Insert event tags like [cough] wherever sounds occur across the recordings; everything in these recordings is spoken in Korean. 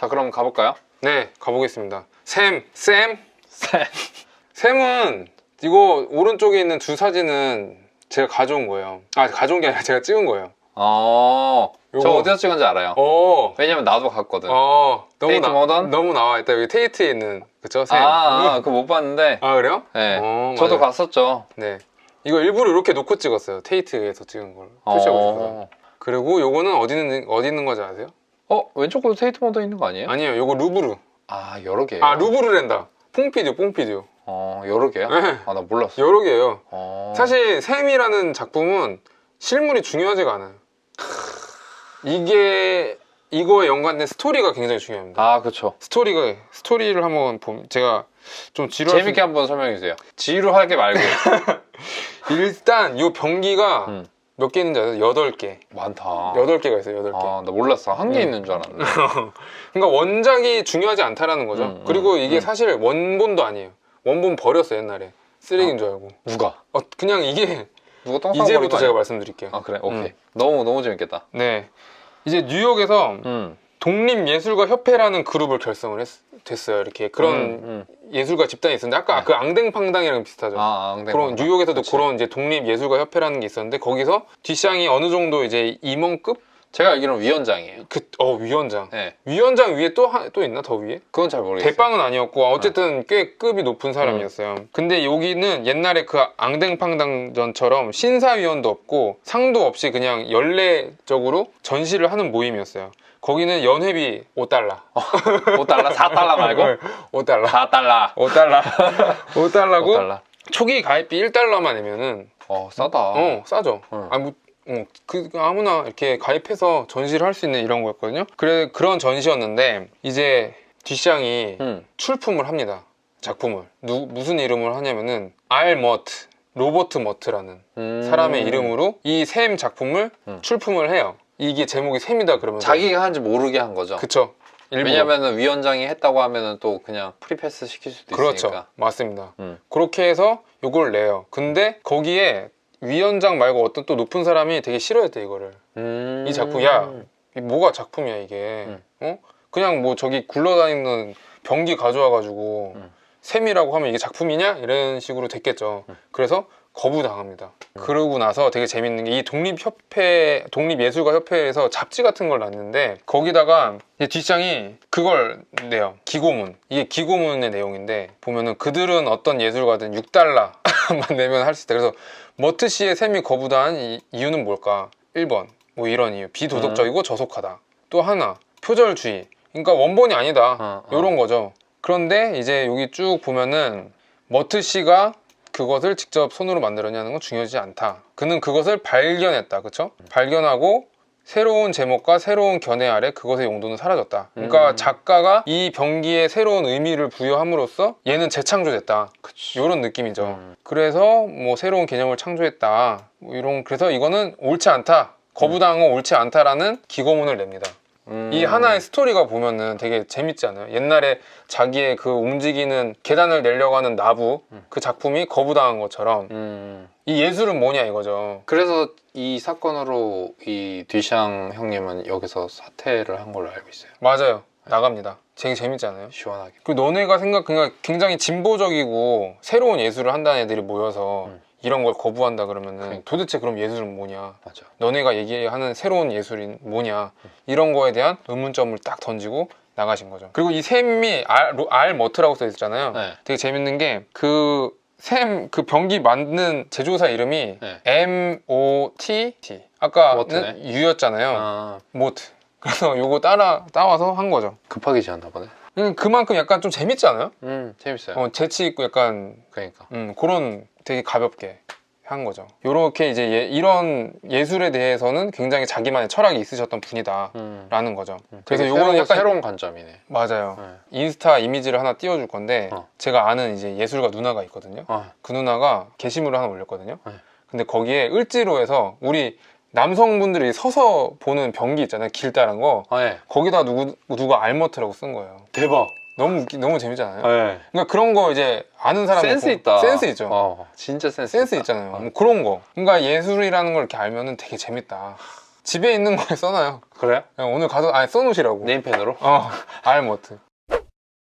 자 그럼 가볼까요? 네, 가보겠습니다. 샘, 샘, 샘은 이거 오른쪽에 있는 두 사진은 제가 가져온 거예요. 아, 가져온 게 아니라 제가 찍은 거예요. 어, 저 요거. 어디서 찍은지 알아요. 어, 왜냐면 나도 갔거든. 어, 너무 테이트 나, 모던? 너무 나와 있다. 여기 테이트에 있는 그쵸? 샘. 아, 아, 그거 못 봤는데. 아, 그래요? 네, 어, 저도 맞아요. 갔었죠. 네. 이거 일부러 이렇게 놓고 찍었어요. 테이트에서 찍은 걸. 표시하고 싶어서. 어, 그리고 요거는 어디 있는, 어디 있는 건지 아세요? 어 왼쪽으로 테이트 모드 있는 거 아니에요? 아니에요. 요거 루브르. 아 여러 개요. 아, 루브르랜다. 퐁피디오, 퐁피디오. 어 여러 개요? 네. 아나 몰랐어. 여러 개예요. 어. 사실 샘이라는 작품은 실물이 중요하지가 않아요. 이게 이거에 연관된 스토리가 굉장히 중요합니다. 아 그쵸. 스토리가 스토리를 한번 보면 제가 좀 지루할 재밌게 한번 설명해 주세요. 지루하게 말고 수... [laughs] 일단 요 병기가 음. 몇 개 있는지 아세요? 여덟 개. 많다. 여덟 개가 있어요. 여덟 개. 아, 나 몰랐어. 한 개 음. 있는 줄 알았는데. [laughs] 그러니까 원작이 중요하지 않다라는 거죠. 음, 그리고 음, 이게 음. 사실 원본도 아니에요. 원본 버렸어 옛날에 쓰레기인 줄 알고. 누가? 어, 그냥 이게 누가 똥 이제부터 제가 말씀드릴게요. 아 그래? 오케이. 음. 너무 너무 재밌겠다. 네. 이제 뉴욕에서 음. 독립예술가 협회라는 그룹을 결성을 했, 됐어요. 이렇게 그런 음, 음. 예술가 집단이 있었는데 아까 네. 그 앙댕팡당이랑 비슷하죠. 아, 앙댕 그런. 뉴욕에서도 그치. 그런 이제 독립예술가 협회라는 게 있었는데 거기서 뒷샹이 어느 정도 이제 임원급 제가 알기로는 위원장이에요. 그 어 위원장 네. 위원장 위에 또또 있나 더 위에 그건 잘 모르겠어요. 대빵은 아니었고 어쨌든 꽤 급이 높은 사람이었어요. 근데 여기는 옛날에 그 앙댕팡당전처럼 심사위원도 없고 상도 없이 그냥 연례적으로 전시를 하는 모임이었어요. 거기는 연회비 5달러. 5달러, 4달러 말고 5달러. 4달러. 5달러. 5달러고 [laughs] 5달러. 초기 가입비 1달러만 내면은 어, 싸다. 어 싸죠. 응. 아 뭐. 어, 그 아무나 이렇게 가입해서 전시를 할 수 있는 이런 거였거든요. 그래 그런 전시였는데 이제 뒷샹이 음. 출품을 합니다. 작품을 누, 무슨 이름을 하냐면은 알 머트 로버트 머트라는 음. 사람의 이름으로 이 샘 작품을 음. 출품을 해요. 이게 제목이 샘이다 그러면 자기가 한지 모르게 한 거죠. 그쵸 일부러. 왜냐면은 위원장이 했다고 하면은 또 그냥 프리패스 시킬 수도 그렇죠 있으니까. 맞습니다. 음. 그렇게 해서 요걸 내요. 근데 거기에 위원장 말고 어떤 또 높은 사람이 되게 싫어했대 이거를. 음. 이 작품, 야. 이 뭐가 작품이야 이게 음. 어 그냥 뭐 저기 굴러다니는 병기 가져와가지고 음. 샘이라고 하면 이게 작품이냐 이런 식으로 됐겠죠 음. 그래서 거부당합니다. 그러고 나서 되게 재밌는 게 이 독립협회 독립예술가협회에서 잡지 같은 걸 놨는데 거기다가 이 뒷장이 그걸 내요. 기고문. 이게 기고문의 내용인데 보면은 그들은 어떤 예술가든 6달러만 [laughs] 내면 할 수 있다. 그래서 머트 씨의 샘이 거부당한 이- 이유는 뭘까? 1번. 뭐 이런 이유. 비도덕적이고 저속하다. 또 하나. 표절주의. 그러니까 원본이 아니다. 어, 어. 이런 거죠. 그런데 이제 여기 쭉 보면은 머트 씨가 그것을 직접 손으로 만들었냐는 건 중요하지 않다 그는 그것을 발견했다 그쵸 발견하고 새로운 제목과 새로운 견해 아래 그것의 용도는 사라졌다 그러니까 음. 작가가 이 병기에 새로운 의미를 부여함으로써 얘는 재창조됐다 그치. 이런 느낌이죠. 음. 그래서 뭐 새로운 개념을 창조했다. 뭐 이런 그래서 이거는 옳지 않다. 거부당한 건 옳지 않다라는 기고문을 냅니다. 음. 이 하나의 스토리가 보면은 되게 재밌지 않아요? 옛날에 자기의 그 움직이는 계단을 내려고 하는 나부 음. 그 작품이 거부당한 것처럼 음. 이 예술은 뭐냐 이거죠. 그래서 이 사건으로 이 뒤샹 형님은 여기서 사퇴를 한 걸로 알고 있어요. 맞아요. 나갑니다. 되게 재밌지 않아요? 시원하게. 그 너네가 생각 그러니까 굉장히 진보적이고 새로운 예술을 한다는 애들이 모여서 음. 이런 걸 거부한다 그러면은 그러니까. 도대체 그럼 예술은 뭐냐? 맞아. 너네가 얘기하는 새로운 예술이 뭐냐 이런 거에 대한 의문점을 딱 던지고 나가신 거죠. 그리고 이 샘이 알, 로- 알 머트라고 써 있잖아요. 네. 되게 재밌는 게그 샘그 병기 만드는 제조사 이름이 네. M O T 아까는 머트네. U였잖아요. 아, 모트. 그래서 요거 따라 따와서 한 거죠. 급하게 지었나 보네. 음, 그만큼 약간 좀 재밌지 않아요? 음, 재밌어요. 어, 재치 있고 약간 그러니까. 음, 그런 되게 가볍게 한 거죠. 요렇게 이제 예- 이런 예술에 대해서는 굉장히 자기만의 철학이 있으셨던 분이다라는 음. 거죠. 음, 그래서 요거는 약간 새로운 관점이네. 맞아요. 네. 인스타 이미지를 하나 띄워줄 건데 어. 제가 아는 이제 예술가 누나가 있거든요. 아, 그 누나가 게시물을 하나 올렸거든요. 네. 근데 거기에 을지로에서 우리 남성분들이 서서 보는 병기 있잖아요. 길다란 거. 아, 예. 거기다 누구 누가 알머트라고 쓴 거예요. 대박. 너무 웃기, 너무 재밌잖아요. 네. 그러니까 그런 거 이제 아는 사람 센스 있다. 센스 있죠. 어, 진짜 센스. 센스 있다. 있잖아요. 어. 뭐 그런 거. 그러니까 예술이라는 걸 이렇게 알면은 되게 재밌다. 집에 있는 거에 [laughs] 써놔요. 그래요? 그냥 오늘 가서 아니 써놓으시라고. 네임펜으로? 어, 알모트.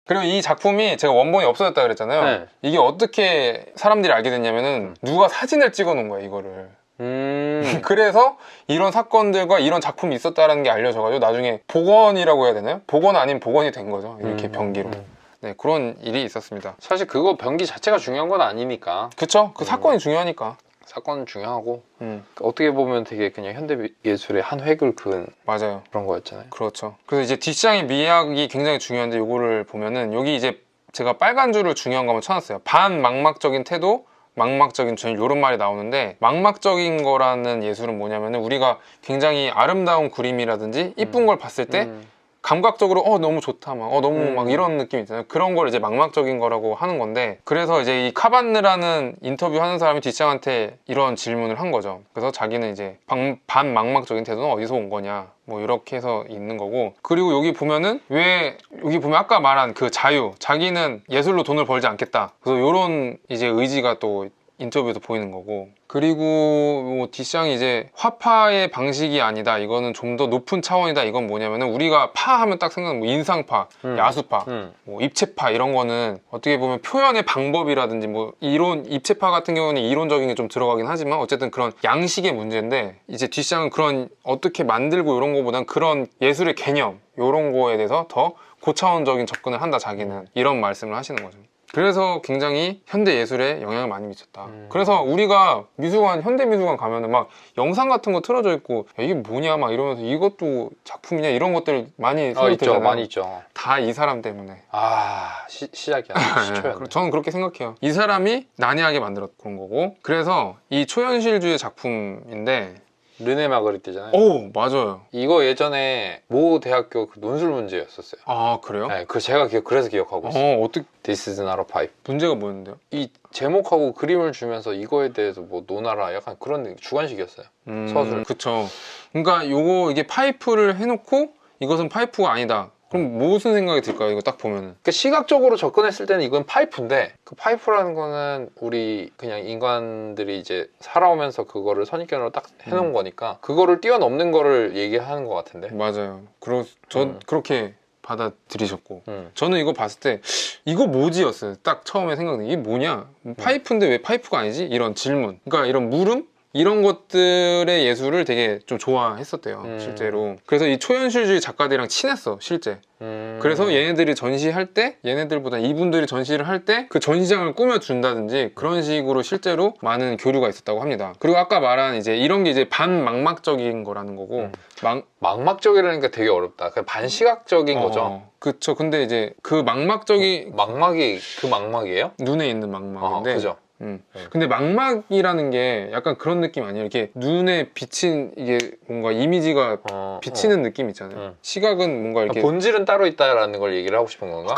그리고 이 작품이 제가 원본이 없어졌다 그랬잖아요. 네. 이게 어떻게 사람들이 알게 됐냐면은 누가 사진을 찍어 놓은 거야, 이거를. 음. [laughs] 그래서 이런 사건들과 이런 작품이 있었다라는 게 알려져가지고 나중에 복원이라고 해야 되나요? 복원 아닌 복원이 된 거죠. 이렇게 음, 변기로. 음. 네, 그런 일이 있었습니다. 사실 그거 변기 자체가 중요한 건 아니니까 그쵸? 그 음. 사건이 중요하니까. 사건은 중요하고 음, 어떻게 보면 되게 그냥 현대 예술의 한 획을 그은 맞아요. 그런 거였잖아요. 그렇죠. 그래서 이제 뒷시장의 미학이 굉장히 중요한데 요거를 보면은 여기 이제 제가 빨간 줄을 중요한 거 한번 쳐놨어요. 반망막적인 태도, 망막적인 전율 이런 말이 나오는데 망막적인 거라는 예술은 뭐냐면은 우리가 굉장히 아름다운 그림이라든지 이쁜 음. 걸 봤을 때 음. 감각적으로 어 너무 좋다 막 어 너무 음. 막 이런 느낌 있잖아요. 그런 걸 이제 망막적인 거라고 하는 건데 그래서 이제 이 카반느라는 인터뷰 하는 사람이 뒷장한테 이런 질문을 한 거죠. 그래서 자기는 이제 방- 반망막적인 태도는 어디서 온 거냐 뭐 이렇게 해서 있는 거고 그리고 여기 보면은 왜 여기 보면 아까 말한 그 자유 자기는 예술로 돈을 벌지 않겠다. 그래서 이런 이제 의지가 또 인터뷰에서 보이는 거고 그리고 뭐 뒷샹이 이제 화파의 방식이 아니다 이거는 좀 더 높은 차원이다 이건 뭐냐면은 우리가 파 하면 딱 생각나는 뭐 인상파 음. 야수파 음. 뭐 입체파 이런 거는 어떻게 보면 표현의 방법이라든지 뭐 이론 입체파 같은 경우는 이론적인 게 좀 들어가긴 하지만 어쨌든 그런 양식의 문제인데 이제 뒷샹은 그런 어떻게 만들고 이런 거보단 그런 예술의 개념 이런 거에 대해서 더 고차원적인 접근을 한다 자기는 이런 말씀을 하시는 거죠. 그래서 굉장히 현대 예술에 영향을 많이 미쳤다. 음. 그래서 우리가 미술관 현대 미술관 가면은 막 영상 같은 거 틀어져 있고 야, 이게 뭐냐 막 이러면서 이것도 작품이냐 이런 것들 많이 어, 생각이 있죠. 들잖아요. 많이 있죠. 다 이 사람 때문에. 아, 시, 시작이야. [laughs] 네, 시초야. 저는 그렇게 생각해요. 이 사람이 난해하게 만들었 그런 거고. 그래서 이 초현실주의 작품인데, 르네 마그리트잖아요. 오 맞아요. 이거 예전에 모 대학교 그 논술 문제였었어요. 아 그래요? 네, 그 제가 기억, 그래서 기억하고 있어요. 어 어떻게 This is not a pipe. 문제가 뭐였는데요? 이 제목하고 그림을 주면서 이거에 대해서 뭐 논하라 약간 그런 주관식이었어요. 음, 서술. 그쵸. 그러니까 요거 이게 파이프를 해놓고 이것은 파이프가 아니다. 그럼 무슨 생각이 들까요? 이거 딱 보면은. 그 시각적으로 접근했을 때는 이건 파이프인데 그 파이프라는 거는 우리 그냥 인간들이 이제 살아오면서 그거를 선입견으로 딱 해놓은 음. 거니까 그거를 뛰어넘는 거를 얘기하는 것 같은데. 맞아요. 그러 전 음. 그렇게 받아들이셨고. 음. 저는 이거 봤을 때 이거 뭐지였어요. 딱 처음에 생각난 이게 뭐냐? 파이프인데 왜 파이프가 아니지? 이런 질문. 그러니까 이런 물음 이런 것들의 예술을 되게 좀 좋아했었대요. 음. 실제로. 그래서 이 초현실주의 작가들이랑 친했어, 실제. 음. 그래서 얘네들이 전시할 때 얘네들보다 이분들이 전시를 할 때 그 전시장을 꾸며준다든지 그런 식으로 실제로 많은 교류가 있었다고 합니다. 그리고 아까 말한 이제 이런 게 이제 반망막적인 거라는 거고 음. 망, 망막적이라는 게 되게 어렵다. 그냥 반시각적인 거죠. 어, 그쵸. 근데 이제 그 망막적이 망막이 그 망막이에요? 눈에 있는 아, 망막인데 그죠. 음. 네. 근데 망막이라는 게 약간 그런 느낌 아니에요? 이렇게 눈에 비친 이게 뭔가 이미지가 어, 비치는 느낌 있잖아요. 음. 시각은 뭔가 어. 이렇게 본질은 따로 있다라는 걸 얘기를 하고 싶은 건가?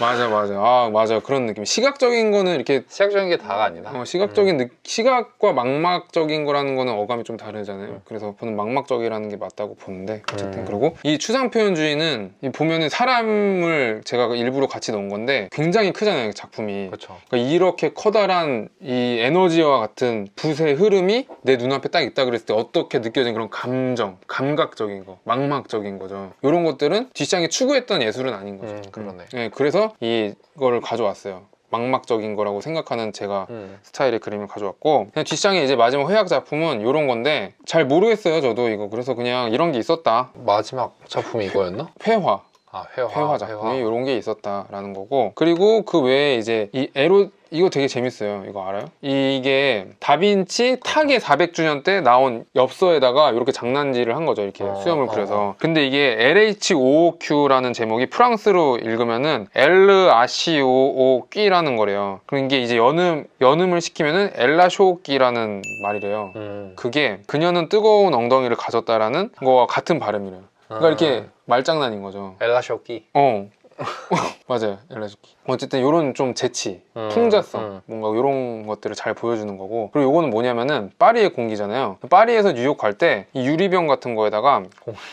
맞아 맞아 아 맞아 그런 느낌. 시각적인 거는 이렇게 시각적인 게 다가 아니다. 어, 시각적인 느- 시각과 망막적인 거라는 거는 어감이 좀 다르잖아요. 음. 그래서 저는 망막적이라는 게 맞다고 보는데 어쨌든 음. 그리고 이 추상 표현주의는 이 보면은 사람을 제가 일부러 같이 넣은 건데 굉장히 크잖아요 작품이. 그렇죠. 그러니까 이렇게 커다란 이 에너지와 같은 붓의 흐름이 내 눈앞에 딱 있다 그랬을 때 어떻게 느껴진 그런 감정, 감각적인 거, 망막적인 거죠. 이런 것들은 뒷장이 추구했던 예술은 아닌 거죠. 음, 그러네. 네, 그래서 이거를 가져왔어요. 망막적인 거라고 생각하는 제가 음. 스타일의 그림을 가져왔고 그냥 뒷장에 이제 마지막 회학 작품은 이런 건데 잘 모르겠어요 저도 이거 그래서 그냥 이런 게 있었다 마지막 작품이 이거였나? 회화 아 회화. 회화 작품이 이런 게 있었다라는 거고 그리고 그 외에 이제 이 에로 이거 되게 재밌어요. 이거 알아요? 이게 다빈치 타계 400주년 때 나온 엽서에다가 이렇게 장난질을 한 거죠. 이렇게 어, 수염을 어, 그려서. 근데 이게 LH55Q라는 제목이 프랑스로 읽으면은 L 아시오오끼라는 거래요. 그럼 이게 이제 연음 연음을 시키면은 엘라쇼끼라는 말이래요. 음. 그게 그녀는 뜨거운 엉덩이를 가졌다라는 거와 같은 발음이래요. 그러니까 아. 이렇게 말장난인 거죠. 엘라쇼키. 어 [laughs] 맞아요 엘라주키. 어쨌든 이런 좀 재치 음, 풍자성 음. 뭔가 이런 것들을 잘 보여주는 거고. 그리고 요거는 뭐냐면은 파리의 공기잖아요. 파리에서 뉴욕 갈 때 이 유리병 같은 거에다가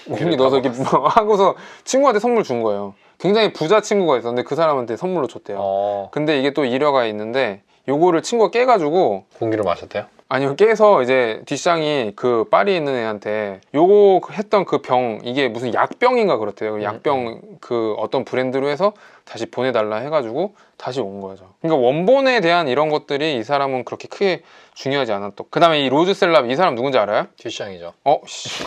공기 넣어서 이렇게 뭐 하고서 친구한테 선물 준 거예요. 굉장히 부자 친구가 있었는데 그 사람한테 선물로 줬대요. 어. 근데 이게 또 일화가 있는데 요거를 친구가 깨가지고 공기를 마셨대요? 아니요 깨서 이제 뒷상이 그 파리에 있는 애한테 요거 했던 그 병 이게 무슨 약병인가 그렇대요 그 약병 그 어떤 브랜드로 해서 다시 보내달라 해가지고 다시 온 거죠 그러니까 원본에 대한 이런 것들이 이 사람은 그렇게 크게 중요하지 않았던 그 다음에 이 로즈 셀랍 이 사람 누군지 알아요? 뒷샹이죠. 어? 씨.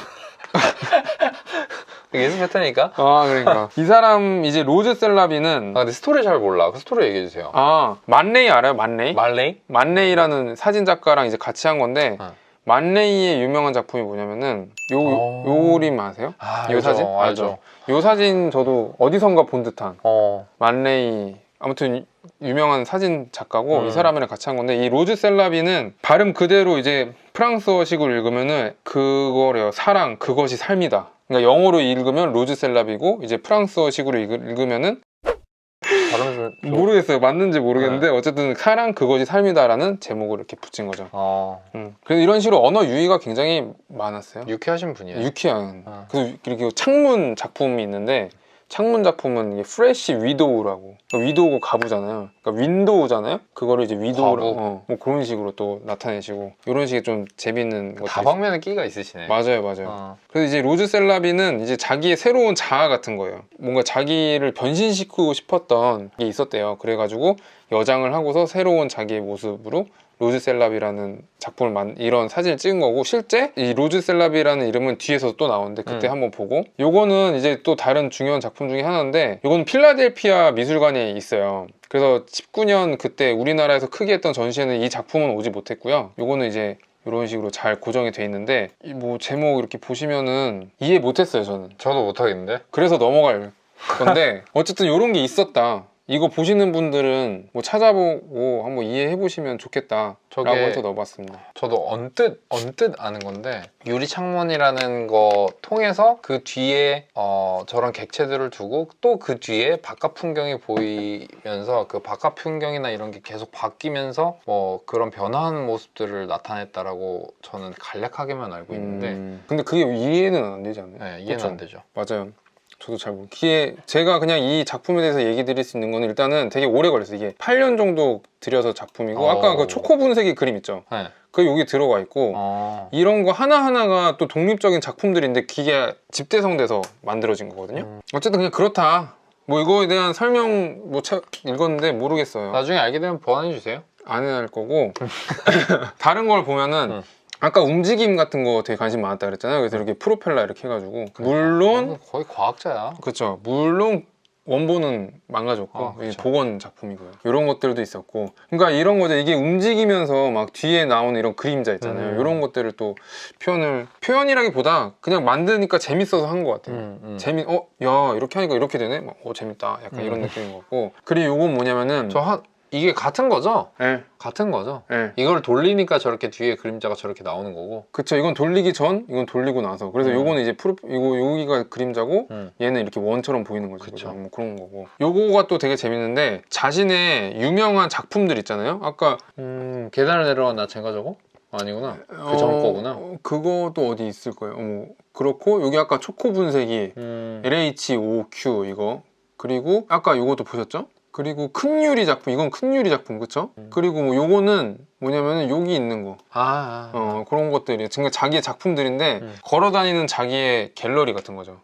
[laughs] 예습 패턴이니까. 아 그러니까 [laughs] 이 사람 이제 로즈셀랍이는 아 근데 스토리 잘 몰라. 그 스토리 얘기해 주세요. 아 만레이 알아요? 만레이? 말레이? 만레이라는 사진 작가랑 이제 같이 한 건데 어. 만레이의 유명한 작품이 뭐냐면은 요, 어. 요 그림 아세요? 아, 요 사진? 알죠. 요 사진 저도 어디선가 본 듯한 어. 만레이 아무튼 유- 유명한 사진 작가고 음. 이 사람이랑 같이 한 건데 이 로즈 셀라비는 발음 그대로 이제 프랑스어식으로 읽으면은 그거래요 사랑 그것이 삶이다 그러니까 영어로 읽으면 로즈 셀라비고 이제 프랑스어식으로 읽- 읽으면은 발음 모르겠어요 맞는지 모르겠는데 네. 어쨌든 사랑 그것이 삶이다라는 제목을 이렇게 붙인 거죠 어. 음. 그래서 이런 식으로 언어 유희가 굉장히 많았어요 유쾌하신 분이에요. 유쾌한 어. 그래서 이렇게 창문 작품이 있는데 창문 작품은 이게 프레시 위도우라고 그러니까 위도우가 가부잖아요 그러니까 윈도우잖아요 그거를 이제 가부. 어, 뭐 그런 식으로 또 나타내시고 이런 식의 좀 재밌는 다방면에 끼가 있으시네. 맞아요 맞아요 어. 그래서 이제 로즈 셀라비는 이제 자기의 새로운 자아 같은 거예요. 뭔가 자기를 변신시키고 싶었던 게 있었대요. 그래가지고 여장을 하고서 새로운 자기의 모습으로 로즈 셀라비라는 작품을 만 이런 사진을 찍은 거고 실제 이 로즈 셀라비라는 이름은 뒤에서 또 나오는데 그때 음. 한번 보고 요거는 이제 또 다른 중요한 작품 중에 하나인데 요거는 필라델피아 미술관에 있어요. 그래서 19년 그때 우리나라에서 크게 했던 전시회는 이 작품은 오지 못했고요. 요거는 이제 이런 식으로 잘 고정이 돼 있는데 이뭐 제목 이렇게 보시면은 이해 못했어요 저는 저도 못하겠는데. 그래서 넘어갈 건데 [laughs] 어쨌든 이런 게 있었다 이거 보시는 분들은 뭐 찾아보고 한번 이해해 보시면 좋겠다 라고 저게- 해서 넣어봤습니다 저도 언뜻 언뜻 아는 건데 유리 창문이라는 거 통해서 그 뒤에 어, 저런 객체들을 두고 또 그 뒤에 바깥 풍경이 보이면서 그 바깥 풍경이나 이런 게 계속 바뀌면서 뭐 그런 변화한 모습들을 나타냈다라고 저는 간략하게만 알고 있는데 음, 근데 그게 이해는 안 되지 않나요? 네, 이해는 그쵸? 안 되죠. 맞아요 저도 잘 모르 기에 제가 그냥 이 작품에 대해서 얘기 드릴 수 있는 거는 일단은 되게 오래 걸렸어요 이게 8년 정도 들여서 작품이고 아까 어. 그 초코 분쇄기 그림 있죠 네. 그 여기 들어가 있고 어. 이런 거 하나하나가 또 독립적인 작품들인데 그게 집대성돼서 만들어진 거거든요. 음. 어쨌든 그냥 그렇다. 뭐 이거에 대한 설명 뭐 책 읽었는데 모르겠어요. 나중에 알게 되면 보완해 주세요. 안할 거고 [laughs] 다른 걸 보면은 음. 아까 움직임 같은 거 되게 관심 많았다 그랬잖아요. 그래서 이렇게 프로펠러 이렇게 해가지고 그러니까. 물론 거의 과학자야. 그렇죠. 물론 원본은 망가졌고 아. 복원 작품이고요. 이런 것들도 있었고, 그러니까 이런 거죠. 이게 움직이면서 막 뒤에 나오는 이런 그림자 있잖아요. 음. 이런 것들을 또 표현을 표현이라기보다 그냥 만드니까 재밌어서 한 것 같아요. 음, 음. 재미, 어, 야 이렇게 하니까 이렇게 되네. 막, 어 재밌다. 약간 음. 이런 느낌인 것 같고. 그리고 요건 뭐냐면은, 저 한 이게 같은 거죠? 예, 같은 거죠? 예. 이걸 돌리니까 저렇게 뒤에 그림자가 저렇게 나오는 거고. 그쵸. 이건 돌리기 전, 이건 돌리고 나서. 그래서 음. 요거는 이제 프로, 이거 여기가 그림자고, 음. 얘는 이렇게 원처럼 보이는 거죠. 그쵸. 뭐 그런 거고. 요거가 또 되게 재밌는데 자신의 유명한 작품들 있잖아요. 아까 음, 계단을 내려간 나체인가 저거? 아니구나. 그 어, 전 거구나. 어, 그것도 어디 있을 거예요. 뭐 그렇고 여기 아까 초코 분쇄기 음, LH5Q 이거 그리고 아까 요것도 보셨죠? 그리고 큰 유리 작품 이건 큰 유리 작품 그쵸? 음. 그리고 뭐 요거는 뭐냐면은 여기 있는 거 아, 아. 어, 그런 것들이 지금 자기의 작품들인데 음. 걸어 다니는 자기의 갤러리 같은 거죠.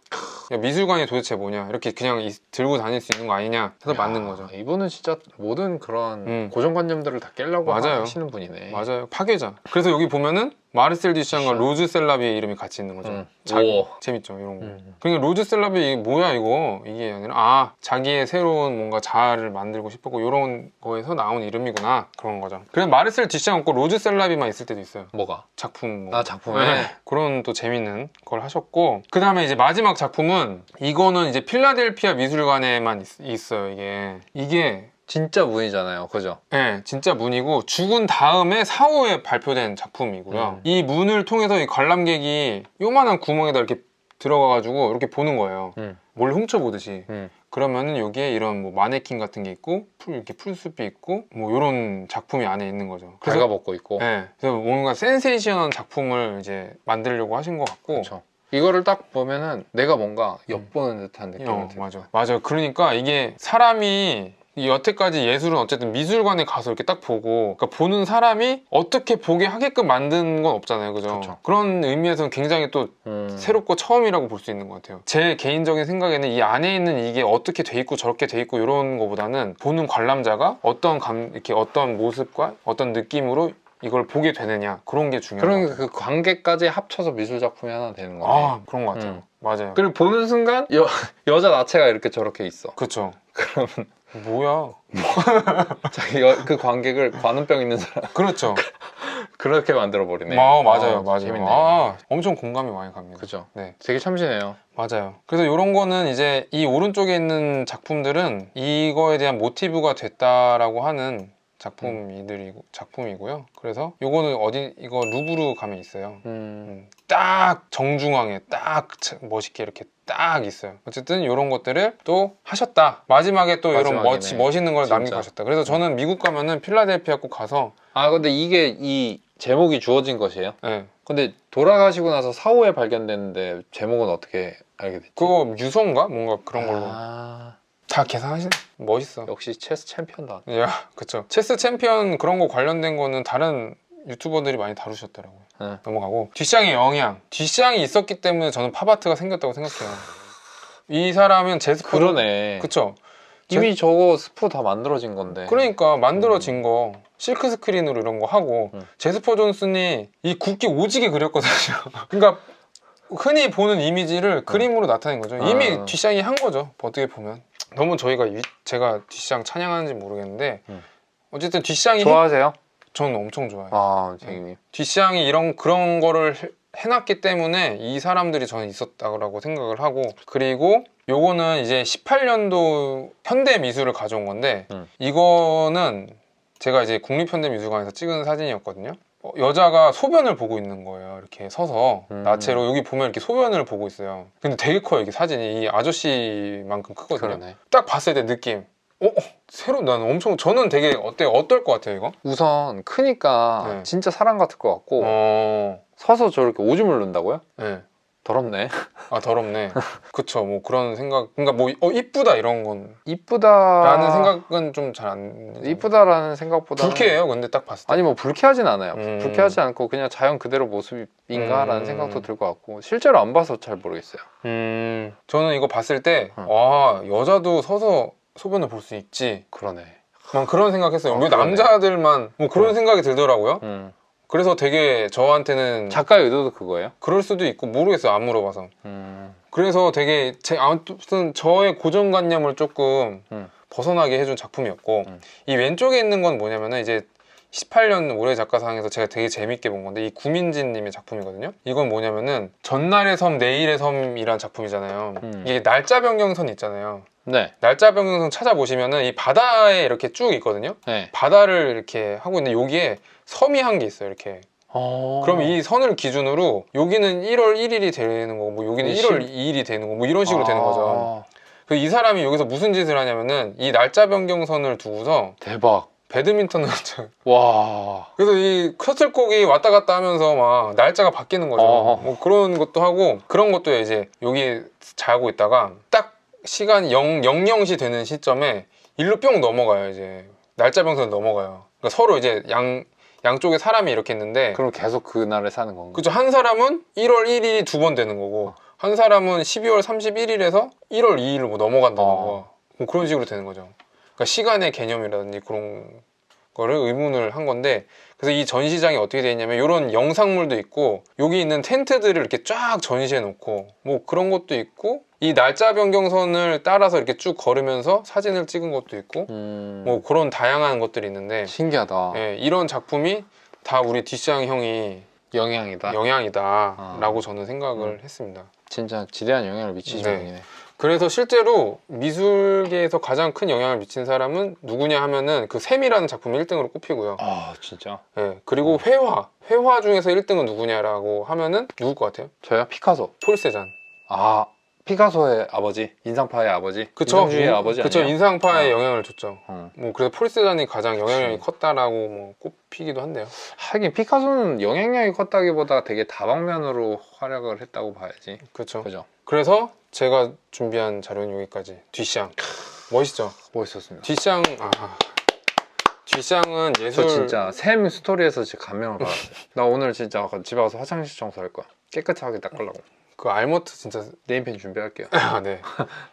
야, 미술관이 도대체 뭐냐 이렇게 그냥 이- 들고 다닐 수 있는 거 아니냐 해서 만든 야, 거죠. 이분은 진짜 모든 그런 음. 고정관념들을 다 깨려고 맞아요. 하시는 분이네. 맞아요. 파괴자. 그래서 여기 보면은 마르셀 디샹과. 로즈 셀라비의 이름이 같이 있는 거죠. 음. 오. 재밌죠 이런 거. 음. 그러니까 로즈 셀라비 이게 뭐야 이거 이게 아니라 아 자기의 새로운 뭔가 자아를 만들고 싶었고 이런 거에서 나온 이름이구나 그런 거죠. 그래서 마르셀 디샹 없고 로즈 셀라비만 있을 때도 있어요. 뭐가? 작품 뭐. 아, 작품에? 네. 그런 또 재밌는 걸 하셨고 그 다음에 이제 마지막 작품은 이거는 이제 필라델피아 미술관에만 있, 어요 이게 이게 진짜 문이잖아요. 그죠? 네, 진짜 문이고 죽은 다음에 사후에 발표된 작품이고요. 음. 이 문을 통해서 이 관람객이 요만한 구멍에다 이렇게 들어가가지고 이렇게 보는 거예요. 음. 뭘 훔쳐보듯이. 음. 그러면은 여기에 이런 뭐 마네킹 같은 게 있고 풀 이렇게 풀숲이 있고 뭐 이런 작품이 안에 있는 거죠. 발가 벗고 있고. 네, 그래서 뭔가 센세이션한 작품을 이제 만들려고 하신 것 같고. 그렇죠. 이거를 딱 보면은 내가 뭔가 엿보는 듯한 느낌이 어, 들죠. 맞아, 맞아. 그러니까 이게 사람이 이 여태까지 예술은 어쨌든 미술관에 가서 이렇게 딱 보고 그러니까 보는 사람이 어떻게 보게 하게끔 만든 건 없잖아요, 그죠? 그쵸. 그런 의미에서는 굉장히 또 음. 새롭고 처음이라고 볼 수 있는 것 같아요. 제 개인적인 생각에는 이 안에 있는 이게 어떻게 돼 있고 저렇게 돼 있고 이런 거보다는 보는 관람자가 어떤 감 이렇게 어떤 모습과 어떤 느낌으로 이걸 보게 되느냐 그런 게 중요한 것 그런. 그 관계까지 합쳐서 미술 작품이 하나 되는 거네. 아 그런 것 같아요. 음. 맞아요. 그리고 보는 순간 여, [laughs] 여자 나체가 이렇게 저렇게 있어. 그렇죠. [laughs] 그러면 뭐야? [laughs] 자기 여- 그 관객을 관음병 있는 사람 그렇죠. [laughs] 그렇게 만들어 버리네. 아, 맞아요, 맞아요. 재밌네. 아, 엄청 공감이 많이 갑니다. 그죠. 네, 되게 참신해요. 맞아요. 그래서 이런 거는 이제 이 오른쪽에 있는 작품들은 이거에 대한 모티브가 됐다라고 하는 작품이들이고 작품이고요. 그래서 요거는 어디 이거 루브르 가면 있어요. 음. 음, 딱 정중앙에 딱 차- 멋있게 이렇게 딱 있어요. 어쨌든 이런 것들을 또 하셨다. 마지막에 또 이런 마지막이네. 멋, 멋있는 걸. 남기고 가셨다. 그래서 저는 미국 가면은 필라델피아 꼭 가서 아 근데 이게 이 제목이 주어진 것이에요. 예, 근데 돌아가시고 나서 사후에 발견됐는데 제목은 어떻게 알게 됐지? 그거 유서인가 뭔가 그런 걸로 아, 다 계산하신 멋있어. 역시 체스 챔피언다. 야, 그쵸. 체스 챔피언 그런 거 관련된 거는 다른 유튜버들이 많이 다루셨더라고요. 네. 넘어가고 뒷샹의 영향. 뒷샹이 있었기 때문에 저는 팝아트가 생겼다고 생각해요. 이 사람은 제스퍼 그러네. 그쵸. 이미 저거 스포 다 만들어진 건데. 그러니까 만들어진 거 실크 스크린으로 이런 거 하고 음. 제스퍼 존슨이 이 국기 오지게 그렸거든요. [laughs] 그러니까 흔히 보는 이미지를 그림으로 나타낸 거죠. 이미 아. 뒷샹이 한 거죠. 어떻게 보면 너무 저희가 위- 제가 뒷샹 찬양하는지 모르겠는데 음. 어쨌든 뒷샹이 좋아하세요? 저는 엄청 좋아해요. 아, 재경님. 뒷샹이 이런 그런 거를 해- 해놨기 때문에 이 사람들이 저는 있었다고 생각을 하고 그리고 요거는 이제 18년도 현대 미술을 가져온 건데 음. 이거는 제가 이제 국립현대미술관에서 찍은 사진이었거든요. 어, 여자가 소변을 보고 있는 거예요. 이렇게 서서 음. 나체로 여기 보면 이렇게 소변을 보고 있어요. 근데 되게 커요. 이게 사진이 이 아저씨만큼 크거든요. 그러네. 딱 봤을 때 느낌. 어, 어, 새로 난 엄청 저는 되게 어때요? 어떨 것 같아요 이거? 우선 크니까 네. 진짜 사람 같을 것 같고 어, 서서 저렇게 오줌을 넣는다고요? 네. 더럽네. 아 더럽네. [laughs] 그쵸. 뭐 그런 생각. 그러니까 뭐 어, 이쁘다 이런 건 이쁘다라는 라는 생각은 좀 잘 안. 이쁘다라는 생각보다 불쾌해요. 근데 딱 봤을 때. 아니 뭐 불쾌하진 않아요. 음. 불쾌하지 않고 그냥 자연 그대로 모습인가라는 음. 생각도 들것 같고 실제로 안 봐서 잘 모르겠어요. 음, 저는 이거 봤을 때, 어. 와, 여자도 서서 소변을 볼 수 있지. 그러네. 난 그런 생각했어요. 어, 왜 그러네. 남자들만 뭐 그런 그래. 생각이 들더라고요. 음. 그래서 되게 저한테는 작가의 의도도 그거예요? 그럴 수도 있고 모르겠어요. 안 물어봐서. 음. 그래서 되게 제 아무튼 저의 고정관념을 조금 음. 벗어나게 해준 작품이었고 음. 이 왼쪽에 있는 건 뭐냐면은 이제 18년 올해 작가상에서 제가 되게 재밌게 본 건데 이 구민진 님의 작품이거든요. 이건 뭐냐면은 전날의 섬, 내일의 섬이란 작품이잖아요. 음. 이게 날짜 변경선 있잖아요. 네. 날짜 변경선 찾아보시면은 이 바다에 이렇게 쭉 있거든요. 네. 바다를 이렇게 하고 있는데 여기에 섬이 한 게 있어요. 이렇게. 어... 그럼 이 선을 기준으로 여기는 1월 1일이 되는 거고 뭐 여기는 이 1월 2일이 되는 거고 뭐 이런 식으로 되는 거죠. 아, 그이 사람이 여기서 무슨 짓을 하냐면은 이 날짜 변경선을 두고서 대박. 배드민턴을 [laughs] 쳐요. 와. 그래서 이 셔틀콕이 왔다 갔다 하면서 막 날짜가 바뀌는 거죠. 어허. 뭐 그런 것도 하고 그런 것도 이제 여기 자고 있다가 딱 시간 0, 00시 되는 시점에 일로 뿅 넘어가요. 이제 날짜 변경선 넘어가요. 그러니까 서로 이제 양 양쪽에 사람이 이렇게 있는데 그럼 계속 그날에 사는 건가? 그죠. 한 사람은 1월 1일이 두 번 되는 거고, 한 사람은 12월 31일에서 1월 2일로 뭐 넘어간다는 어. 거. 뭐 그런 식으로 되는 거죠. 그러니까 시간의 개념이라든지 그런 거를 의문을 한 건데, 그래서 이 전시장이 어떻게 되어 있냐면, 이런 영상물도 있고, 여기 있는 텐트들을 이렇게 쫙 전시해 놓고, 뭐 그런 것도 있고, 이 날짜 변경선을 따라서 이렇게 쭉 걸으면서 사진을 찍은 것도 있고, 음... 뭐 그런 다양한 것들이 있는데, 신기하다. 예, 이런 작품이 다 우리 뒷장 형이 영향이다. 영향이다라고 저는 생각을 했습니다. 진짜 지대한 영향을 미치신 네. 분이네. 그래서 실제로 미술계에서 가장 큰 영향을 미친 사람은 누구냐 하면은 그 샘이라는 작품이 1등으로 꼽히고요. 아 진짜. 예, 그리고 회화, 회화 중에서 1등은 누구냐라고 하면은 누굴 것 같아요? 저요? 피카소. 폴 세잔. 아 피카소의 아버지, 인상파의 아버지, 그쵸? 인상주의의 아버지 그쵸? 아니에요? 인상파에 어. 영향을 줬죠. 어. 뭐 그래서 폴 세잔이 가장 영향력이. 컸다라고 뭐 꼽히기도 한데요. 하긴 피카소는 영향력이 컸다기보다 되게 다방면으로 활약을 했다고 봐야지. 그렇죠. 그죠? 그래서 제가 준비한 자료는 여기까지. 뒷샹. 멋있죠. 멋있었습니다. 뒷샹 아 뒷샹은 예술 저 진짜 샘 스토리에서 진짜 감명을 받았어요. 나 오늘 진짜 집에 가서 화장실 청소할 거야. 깨끗하게 닦으려고. 그 알머트 진짜 네임펜 준비할게요. [laughs] 아, 네.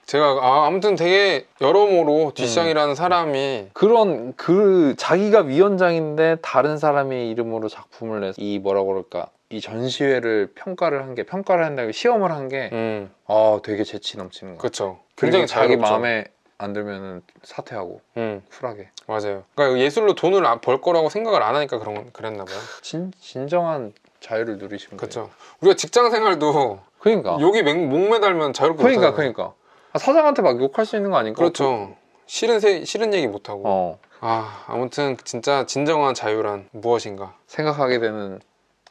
제가 아, 아무튼 되게 여러모로 뒷샹이라는 음. 사람이 그런 그 자기가 위원장인데 다른 사람의 이름으로 작품을 내서 이 뭐라고 그럴까 이 전시회를 평가를 한 게 평가를 한다고 시험을 한 게 음 아 되게 재치 넘치는 거. 그쵸. 굉장히 굉장히 자기 자유롭죠. 마음에 안 들면은 사퇴하고 음 쿨하게. 맞아요. 그러니까 예술로 돈을 안- 벌 거라고 생각을 안 하니까 그런 그랬나 봐요. 진 진정한 자유를 누리시면. 그렇죠. 우리가 직장 생활도 그러니까. 여기 맹- 목 매달면 자유롭게 그러니까 못 하잖아요. 그러니까. 아, 사장한테 막 욕할 수 있는 거 아닌가? 그렇죠. 싫은 세, 싫은 얘기 못 하고. 어 아 아무튼 진짜 진정한 자유란 무엇인가. 생각하게 되는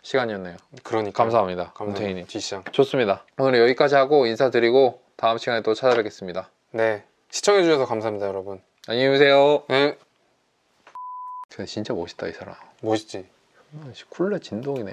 시간이었네요. 그러니까 감사합니다. 문태인님. 뒷샹. 좋습니다. 오늘 여기까지 하고 인사드리고 다음 시간에 또 찾아뵙겠습니다. 네 시청해 주셔서 감사합니다 여러분. 안녕히 계세요. 네 근데 진짜 멋있다 이 사람. 멋있지. 쿨레 진동이네.